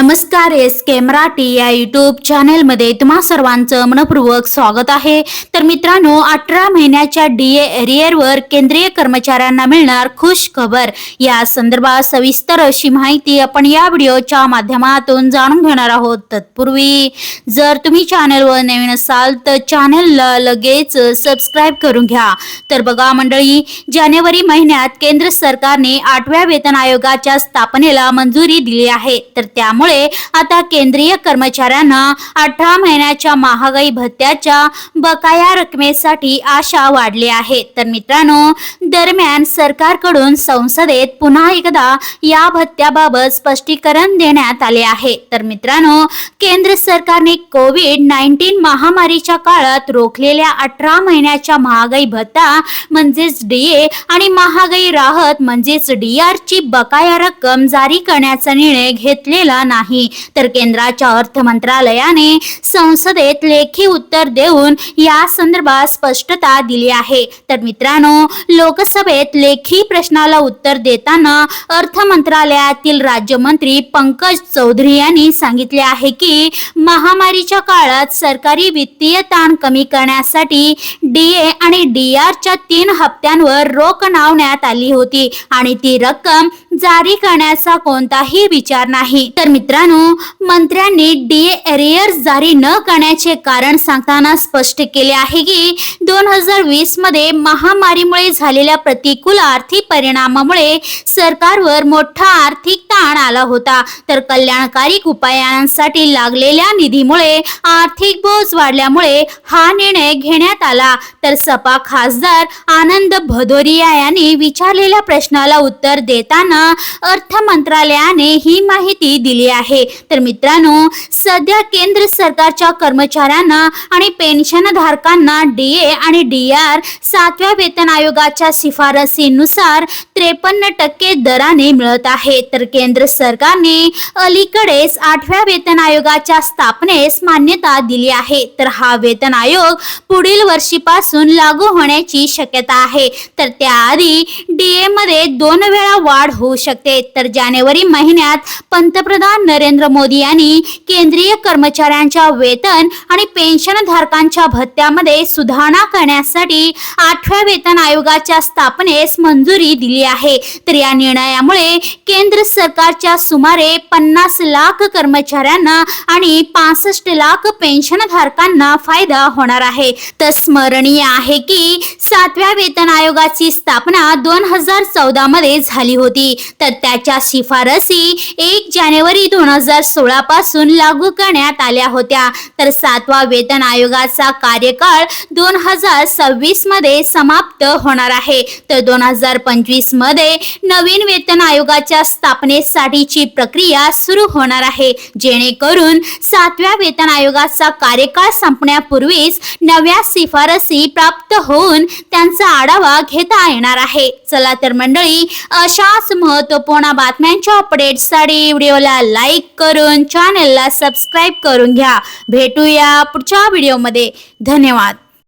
नमस्कार एस के मराठी या युट्यूब चॅनेलमध्ये तुम्हा सर्वांचं मनपूर्वक स्वागत आहे. तर मित्रांनो अठरा महिन्याच्या डी ए एरियरवर केंद्रीय कर्मचाऱ्यांना मिळणार खुश खबर. या संदर्भात सविस्तर अशी माहिती आपण या व्हिडिओच्या माध्यमातून जाणून घेणार आहोत. तत्पूर्वी जर तुम्ही चॅनलवर नवीन असाल तर चॅनलला लगेच सबस्क्राईब करून घ्या. तर बघा मंडळी जानेवारी महिन्यात केंद्र सरकारने आठव्या वेतन आयोगाच्या स्थापनेला मंजुरी दिली आहे. तर त्यामुळे आता केंद्रीय कर्मचाऱ्यांना अठरा महिन्याच्या महागाई भत्त्याच्या बकाया रकमेसाठी आशा वाढली आहे. तर मित्रांनो दरम्यान सरकारकडून संसदेत पुन्हा एकदा या भत्त्याबाबत स्पष्टीकरण देण्यात आले आहे. तर मित्रांनो केंद्र सरकारने कोविड नाईन्टीन महामारीच्या काळात रोखलेल्या अठरा महिन्याच्या महागाई भत्ता म्हणजेच डीए आणि महागाई राहत म्हणजेच डीआरची बकाया रक्कम जारी करण्याचा निर्णय घेतलेला नाही. तर केंद्राच्या अर्थ मंत्रालयाने संसदेत लेखी उत्तर देऊन या संदर्भात स्पष्टता दिली आहे. तर मित्रांनो लोकसभेत लेखी प्रश्नाला उत्तर देताना अर्थ मंत्रालयातील राज्यमंत्री पंकज चौधरी यांनी सांगितले आहे की महामारीच्या काळात सरकारी वित्तीय ताण कमी करण्यासाठी डीए आणि डीआरच्या तीन हप्त्यांवर रोख लावण्यात आली होती आणि ती रक्कम जारी करण्याचा कोणताही विचार नाही. तर मित्रांनो मंत्र्यांनी डीए एरियर्स जारी न करण्याचे कारण सांगताना स्पष्ट केले आहे की दोन हजार वीसमध्ये महामारीमुळे झालेल्या प्रतिकूल आर्थिक परिणामामुळे सरकारवर मोठा आर्थिक ताण आला होता. तर कल्याणकारी उपायांसाठी लागलेल्या निधीमुळे आर्थिक बोज वाढल्यामुळे हा निर्णय घेण्यात आला. तर सपा खासदार आनंद भदोरिया यांनी विचारलेल्या प्रश्नाला उत्तर देताना अर्थ मंत्रालयाने ही माहिती दिली आहे. तर मित्रांनो सध्या केंद्र सरकारच्या कर्मचाऱ्यांना आणि पेन्शनधारकांना ए आणि डी आर सातव्या वेतन आयोगाच्या शिफारसीनुसार त्रेपन्न टक्के दराने मिळत आहे. तर केंद्र सरकारने अलीकडेच आठव्या वेतन आयोगाच्या स्थापनेस मान्यता दिली आहे. तर हा वेतन आयोग पुढील वर्षीपासून लागू होण्याची शक्यता आहे. तर त्याआधी डीए मध्ये दोन वेळा वाढ होऊ शकते. तर जानेवारी महिन्यात पंतप्रधान नरेंद्र मोदी यांनी केंद्रीय कर्मचाऱ्यांच्या वेतन आणि पेन्शनधारकांच्या भत्त्यामध्ये सुधारणा करण्यासाठी आठव्या वेतन आयोगाच्या स्थापनेस मंजुरी दिली आहे. तर या निर्णयामुळे केंद्र सरकारच्या सुमारे पन्नास लाख कर्मचाऱ्यांना आणि पासष्ट लाख पेन्शनधारकांना फायदा होणार आहे. तर स्मरणीय आहे की सातव्या वेतन आयोगाची स्थापना दोन हजार चौदा मध्ये झाली होती. तर त्याच्या शिफारसी एक जानेवारी दोन हजार सोळा पासून लागू करण्यात आल्या होत्या. तर सातवा वेतन आयोगाचा कार्यकाळ दोन हजार सव्वीसमध्ये समाप्त होणार आहे. तर दोन हजार पंचवीसमध्ये नवीन वेतन आयोगाच्या स्थापनेसाठीची प्रक्रिया सुरू होणार आहे. जेणेकरून सातव्या वेतन आयोगाचा कार्यकाळ संपण्यापूर्वीच नव्या शिफारसी प्राप्त होऊन त्यांचा आढावा घेता येणार आहे. चला तर मंडळी अशाच महत्त्वपूर्ण बातम्यांच्या अपडेटसाठी व्हिडिओला लाईक करून चॅनलला सबस्क्राईब करून घ्या. भेटूया पुढच्या व्हिडिओमध्ये. धन्यवाद.